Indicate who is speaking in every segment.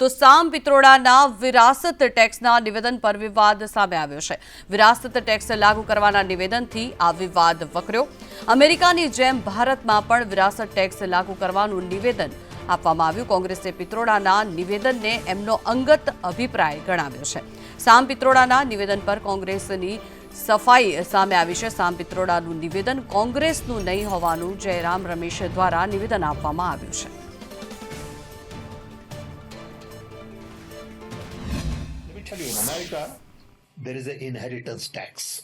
Speaker 1: તો સામ પિત્રોડાના વિરાસત ટેક્સના નિવેદન પર વિવાદ સામે આવ્યો છે. વિરાસત ટેક્સ લાગુ કરવાના નિવેદનથી આ વિવાદ વકર્યો. અમેરિકાની જેમ ભારતમાં પણ વિરાસત ટેક્સ લાગુ કરવાનું નિવેદન આપવામાં આવ્યું. કોંગ્રેસે પિત્રોડાના નિવેદનને એમનો અંગત અભિપ્રાય ગણાવ્યો છે. સામ પિત્રોડાના નિવેદન પર કોંગ્રેસની સફાઈ સામે આવી છે. સામ પિત્રોડાનું નિવેદન કોંગ્રેસનું નહીં હોવાનું જયરામ રમેશ દ્વારા નિવેદન આપવામાં આવ્યું છે.
Speaker 2: You, in America, there is an inheritance tax.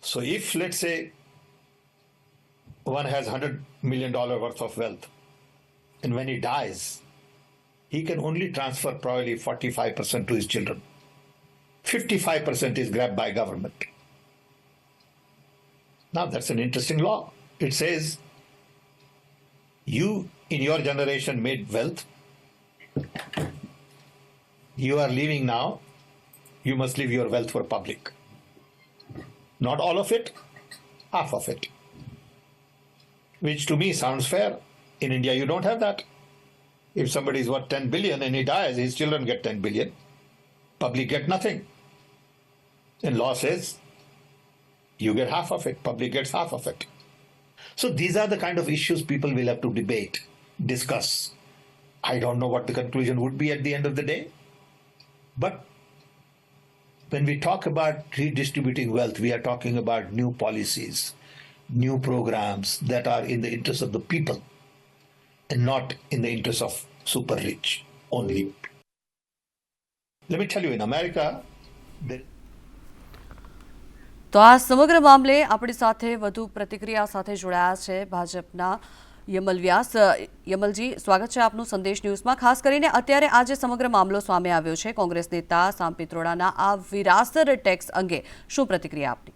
Speaker 2: So if, let's say, one has $100 million worth of wealth, and when he dies, he can only transfer probably 45% to his children. 55% is grabbed by government. Now, that's an interesting law. It says, you in your generation made wealth, you are leaving now, you must leave your wealth for public. Not all of it, half of it. Which to me sounds fair. In India, you don't have that. If somebody is worth 10 billion and he dies, his children get 10 billion. Public get nothing. And law says you get half of it, public gets half of it. So these are the kind of issues people will have to debate, discuss. I don't know what the conclusion would be at the end of the day. But when we talk about redistributing wealth, we are talking about new policies, new programs that are in the interest of the people and not in the interest of super rich only. Let me tell you, in America, there,
Speaker 1: તો આ સમગ્ર મામલે આપણી સાથે વધુ પ્રતિક્રિયા સાથે જોડાયા છે ભાજપના યમલ વ્યાસ યમલજી, સ્વાગત છે આપનું સંદેશ ન્યૂઝમાં. ખાસ કરીને અત્યારે આ જે સમગ્ર મામલો સામે આવ્યો છે. કોંગ્રેસ નેતા સામ પિત્રોડાના આ વિરાસર ટેક્સ અંગે શું પ્રતિક્રિયા આપની?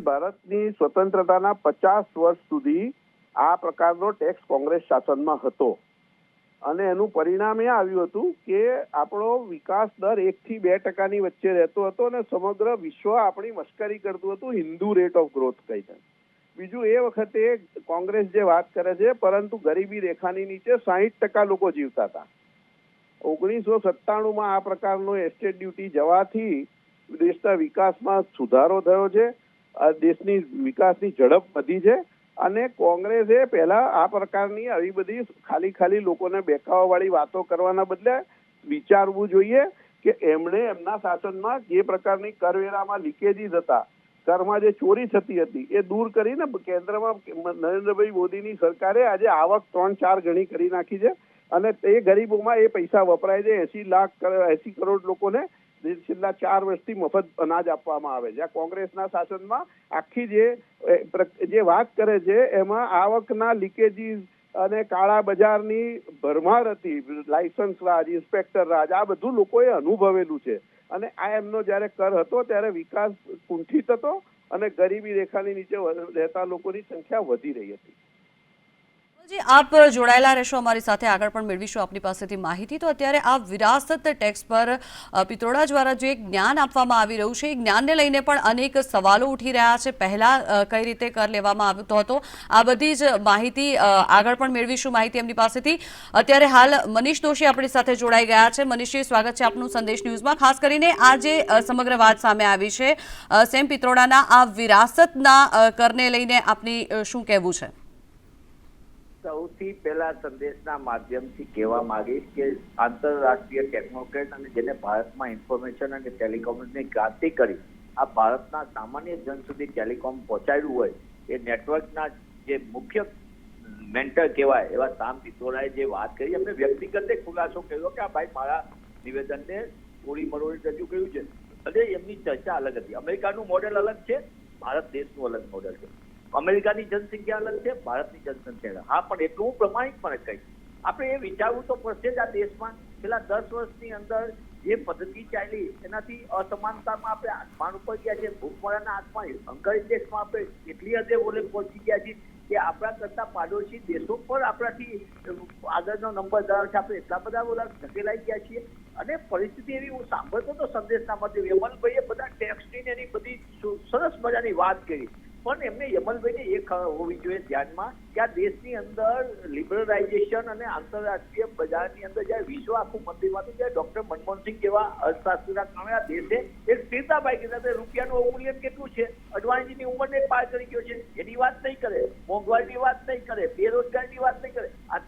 Speaker 3: ભારતની સ્વતંત્રતાના પચાસ વર્ષ સુધી આ પ્રકારનો ટેક્સ કોંગ્રેસ શાસનમાં હતો. અને એનું પરિણામ એ આવ્યું હતું કે આપણો વિકાસ દર એક થી બે ટકાની વચ્ચે રહેતો હતો અને સમગ્ર વિશ્વ આપણી મશ્કરી કરતું હતું, હિન્દુ રેટ ઓફ ગ્રોથ કહીને બીજું એ વખતે કોંગ્રેસ જે વાત કરે છે, પરંતુ ગરીબી રેખાની નીચે સાહીઠ ટકા લોકો જીવતા હતા. ઓગણીસો સત્તાણુંમાં આ પ્રકારનો એસ્ટેટ ડ્યુટી જવાથી દેશના વિકાસમાં સુધારો થયો છે દેશની વિકાસની ઝડપ વધી છે અને કોંગ્રેસે પહેલા આ પ્રકારની આવી બધી ખાલી ખાલી લોકોને બેકાવા વાળી વાતો કરવાના બદલે વિચારવું જોઈએ કે એમણે એમના શાસનમાં જે પ્રકારની કરવેરામાં લીકેજીસ હતા કરમાં જે ચોરી થતી હતી, એ દૂર કરીને કેન્દ્રમાં નરેન્દ્રભાઈ મોદીની સરકારે આજે આવક ત્રણ ચાર ગણી કરી નાખી છે અને એ ગરીબોમાં એ પૈસા વપરાય છે. એસી લાખ એસી કરોડ લોકોને છેલ્લા ચાર વર્ષથી મફત અનાજ આપવામાં આવે છે. આ કોંગ્રેસના શાસનમાં આખી જે જે વાત કરે છે, એમાં આવકના લીકેજીસ અને કાળા બજારની ભરમાર હતી. લાયસન્સ રાજ, ઇન્સ્પેક્ટર રાજ, આ બધું લોકોએ અનુભવેલું છે. અને આ એમનો જ્યારે કર હતો, ત્યારે વિકાસ કુંઠિત હતો અને ગરીબી રેખાની નીચે રહેતા લોકોની સંખ્યા વધી રહી હતી.
Speaker 1: જી આપ જોડાયેલા રહેશો અમારી સાથે. આગળ પણ મેળવીશું આપની પાસેથી માહિતી. તો અત્યારે આ વિરાસત ટેક્સ પર પિત્રોડા દ્વારા જે જ્ઞાન આપવામાં આવી રહ્યું છે, એ જ્ઞાનને લઈને પણ અનેક સવાલો ઉઠી રહ્યા છે. પહેલાં કઈ રીતે કર લેવામાં આવતો હતો, આ બધી જ માહિતી આગળ પણ મેળવીશું માહિતી એમની પાસેથી. અત્યારે હાલ મનીષ દોશી આપણી સાથે જોડાઈ ગયા છે. મનીષજી, સ્વાગત છે આપનું સંદેશ ન્યૂઝમાં. ખાસ કરીને આ જે સમગ્ર વાત સામે આવી છે સેમ પિત્રોડાના આ વિરાસતના કરને લઈને આપની શું કહેવું છે?
Speaker 4: સૌથી પહેલા સંદેશના માધ્યમથી કહેવા માંગીશ કે આંતરરાષ્ટ્રીય ટેકનોક્રેટ અને જેને ભારતમાં ઇન્ફોર્મેશન અને ટેલિકોમની ક્રાંતિ કરી, આ ભારતના સામાન્ય જન સુધી ટેલિકોમ પહોંચાડ્યું હોય, એ નેટવર્કના જે મુખ્ય મેન્ટર કહેવાય, એવા સામ પિત્રોડાએ જે વાત કરી, એમને વ્યક્તિગત ખુલાસો કર્યો કે આ ભાઈ મારા નિવેદનને થોડી મરોડી રજૂ કર્યું છે. અને એમની ચર્ચા અલગ હતી. અમેરિકાનું મોડેલ અલગ છે, ભારત દેશનું અલગ મોડેલ છે. અમેરિકાની જનસંખ્યા અલગ છે, ભારતની જનસંખ્યા હા, પણ એટલું હું પ્રમાણિકપણે કહીશ. આપણે એ વિચારવું તો પડશે જ આ દેશમાં. છેલ્લા દસ વર્ષની અંદર જે પદ્ધતિ ચાલી, એનાથી અસમાનતામાં આપણે આસમાન ઉપર ગયા છે ભૂખમરાના આસમાન અંકર દેશમાં આપણે એટલી હદે ઓલે પહોંચી ગયા છીએ કે આપણા કરતા પાડોશી દેશો પર આપણાથી આગળનો નંબર ધરાવે છે. આપણે એટલા બધા ઓલા ધકેલાઈ ગયા છીએ. અને પરિસ્થિતિ એવી, હું સાંભળતો હતો સંદેશના મધ્ય યમલભાઈએ બધા ટેક્સની એની બધી સરસ મજાની વાત કરી. પણ એમને યમલભાઈને એ હોવી જોઈએ ધ્યાનમાં કે કે આ દેશની અંદર લિબરલાઇઝેશન અને આંતરરાષ્ટ્રીય બજારની અંદર જ્યારે વિશ્વ આખું મંદિરમાં હતું ત્યારે ડોક્ટર મનમોહનસિંહ જેવા અર્થશાસ્ત્રીના કારણે આ દેશે એક સ્થિરતાભાઈ કીધા છે રૂપિયાનું અવમૂલ્યન કેટલું છે? અડવાણીજીની ઉંમરને પાર કરી ગયો છે. એની વાત નહીં કરે. મોંઘવારીની વાત નહીં કરે. બેરોજગારીની વાત નહીં કરે. આ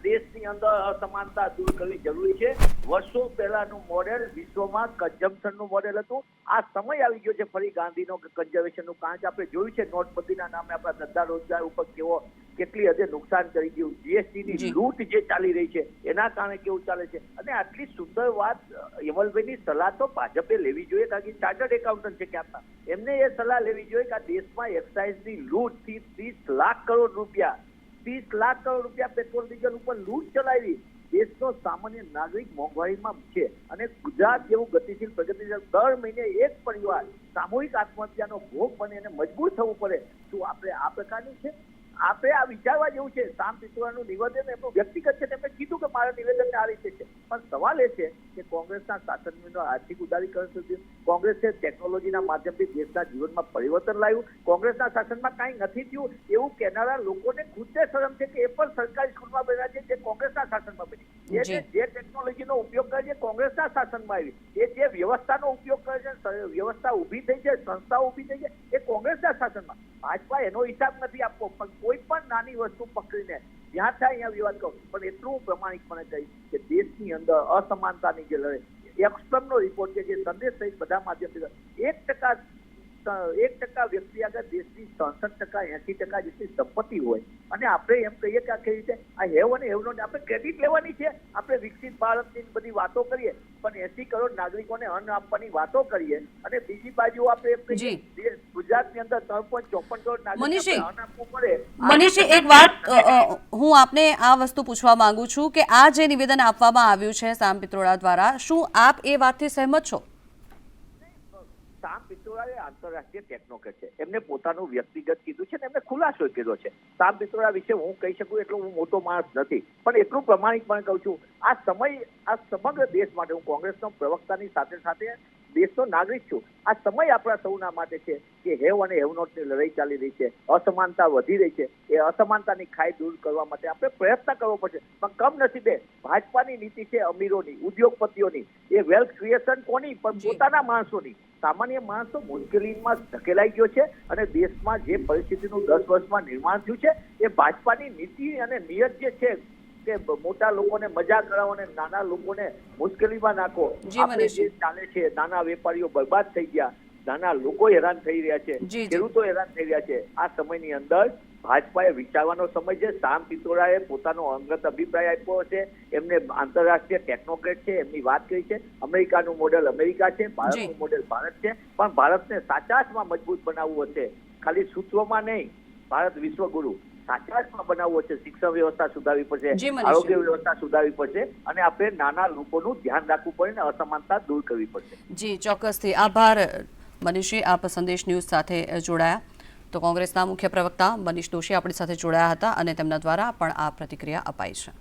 Speaker 4: દેશની અંદર અસમાનતા દૂર કરવી જરૂરી છે. વર્ષો પહેલાનું મોડેલ વિશ્વમાં કન્ઝમ્પશનનું મોડેલ હતું. આ સમય આવી ગયો છે ફરી ગાંધીનો કન્ઝર્વેશનનું કારણ કે આપણે જોયું છે નોટબંધીના નામે આપણા ધંધા રોજગાર ઉપર કેવો કેટલી હદે નુકસાન કરી ગયું. જીએસટી ની
Speaker 1: જી.
Speaker 4: લૂંટ જે ચાલી રહી છે એના કારણે કેવું ચાલે છે? અને આટલી સુંદર વાત યમલભાઈની સલાહ તો ભાજપે લેવી જોઈએ કારણ કે ચાર્ટર્ડ એકાઉન્ટન્ટ છે ક્યાંના એમને એ સલાહ લેવી જોઈએ કે આ દેશમાં એક્સાઇઝની લૂંટથી ત્રીસ લાખ કરોડ રૂપિયા ત્રીસ લાખ કરોડ રૂપિયા પેટ્રોલ, ડીઝલ ઉપર લૂંટ ચલાવી. દેશનો સામાન્ય નાગરિક મોંઘવારીમાં છે અને ગુજરાત જેવું ગતિશીલ પ્રગતિશીલ દર મહિને એક પરિવાર સામૂહિક આત્મહત્યાનો ભોગ બને અને મજબૂર થવું પડે. શું આપણે આ પ્રકારનું છે? આપણે આ વિચારવા જેવું છે. સામ પિત્રોડાનું નિવેદન એમનું વ્યક્તિગત છે. તેમણે કીધું કે મારા નિવેદન આ રીતે છે. પણ સવાલ એ છે કે કોંગ્રેસના શાસનનો આર્થિક ઉદારીકરણ સુધી કોંગ્રેસે ટેકનોલોજીના માધ્યમથી દેશના જીવનમાં પરિવર્તન લાવ્યું. કોંગ્રેસના શાસનમાં કાંઈ નથી થયું. એવું કહેનારા લોકોને ખુદને શરમ છે કે એ પણ સરકારી સ્કૂલમાં બન્યા છે જે કોંગ્રેસના શાસનમાં બની એ જે ટેકનોલોજીનો ઉપયોગ કરે છે કોંગ્રેસના શાસનમાં આવી. એ જે વ્યવસ્થાનો ઉપયોગ કરે છે વ્યવસ્થા ઊભી થઈ છે સંસ્થાઓ ઊભી થઈ છે એ કોંગ્રેસના શાસનમાં. ભાજપા એનો હિસાબ નથી આપવો પણ કોઈ પણ નાની વસ્તુ પકડીને જ્યાં થાય અહીંયા વિવાદ કરો. પણ એટલું પ્રમાણિકપણે કહીશ કે દેશની અંદર અસમાનતાની જે લડાઈ એક્સપ્રમનો રિપોર્ટ છે જે સંદેશ સહિત બધા માધ્યમથી એક ટકા એક ટકા વ્યક્તિ આગળ દેશની સડસઠ ટકા એસી ટકા જેટલી સંપત્તિ હોય. અને આપણે એમ કહીએ કે આખી રીતે? આ હેવ અને હેવનો આપણે ક્રેડિટ લેવાની છે. આપણે વિકસિત ભારતની બધી વાતો કરીએ પણ એસી કરોડ નાગરિકોને અન્ન આપવાની વાતો કરીએ. અને બીજી બાજુ આપણે એમ કહીએ ગુજરાતની અંદર ત્રણ પોઈન્ટ ચોપન કરોડ નાગરિકોને અન્ન આપવું પડે
Speaker 1: એક વાત હું આપને આ વસ્તુ પૂછવા માંગુ છું કે આ જે નિવેદન આપવામાં આવ્યું છે સામ પિત્રોડા દ્વારા શું આપ એ વાતથી સહેમત છો?
Speaker 4: સામ પિત્રોડા એ આંતરરાષ્ટ્રીય ટેકનોક્રેટ છે. એમને પોતાનું વ્યક્તિગત કીધું છે ને એમને ખુલાસો કર્યો છે. રામ પિત્રોડા વિશે હું કહી શકું એટલો હું મોટો માણસ નથી. પણ એટલું પ્રમાણિકપણે કહું છું આ સમય આ સમગ્ર દેશ માટે હું કોંગ્રેસનો પ્રવક્તાની સાથે સાથે દેશનો નાગરિક છું. આ સમય આપણા સૌના માટે છે કે હેવ અને હેવ નોટની લડાઈ ચાલી રહી છે અસમાનતા વધી રહી છે. એ અસમાનતાની ખાઈ દૂર કરવા માટે આપણે પ્રયત્ન કરવો પડશે. પણ કમ નસીબે ભાજપાની નીતિ છે અમીરોની ઉદ્યોગપતિઓની. એ વેલ્થ ક્રિએશન કોની? પણ પોતાના માણસોની. સામાન્ય માણસો મુશ્કેલીમાં ધકેલાઈ ગયો છે અને દેશમાં જે પરિસ્થિતિનું દસ વર્ષમાં નિર્માણ થયું છે એ ભાજપાની નીતિ અને નિયત જે છે કે મોટા લોકોને મજા કરાવો અને નાના લોકોને મુશ્કેલીમાં નાખો. આપણે જે ચાલે છે નાના વેપારીઓ બરબાદ થઈ ગયા નાના લોકો હેરાન થઈ રહ્યા છે. ખેડૂતો હેરાન થઈ રહ્યા છે. આ સમયની અંદર ભાજપાએ વિચારવાનો સમય છે. શામ પિત્રોડાએ પોતાનો અંગત અભિપ્રાય આપ્યો છે. એમને આંતરરાષ્ટ્રીય ટેકનોક્રેટ છે એમની વાત કરી છે. અમેરિકાનું મોડેલ અમેરિકા છે ભારતનું મોડેલ ભારત છે. પણ ભારતને સાચા અર્થમાં મજબૂત બનાવવું હશે. ખાલી સૂત્રોમાં નહીં ભારત વિશ્વગુરુ સાચા બનાવવું હશે. શિક્ષણ વ્યવસ્થા સુધારવી પડશે આરોગ્ય વ્યવસ્થા સુધારવી પડશે અને આપણે નાના લોકોનું ધ્યાન રાખવું પડે અને અસમાનતા દૂર કરવી પડશે.
Speaker 1: જી ચોક્કસથી. આભાર મનીષજી આપ સંદેશ ન્યૂઝ સાથે જોડાયા. તો કોંગ્રેસના મુખ્ય પ્રવક્તા મનીષ દોશી આપણી સાથે જોડાયા હતા અને તેમના દ્વારા પણ આ પ્રતિક્રિયા અપાઈ છે.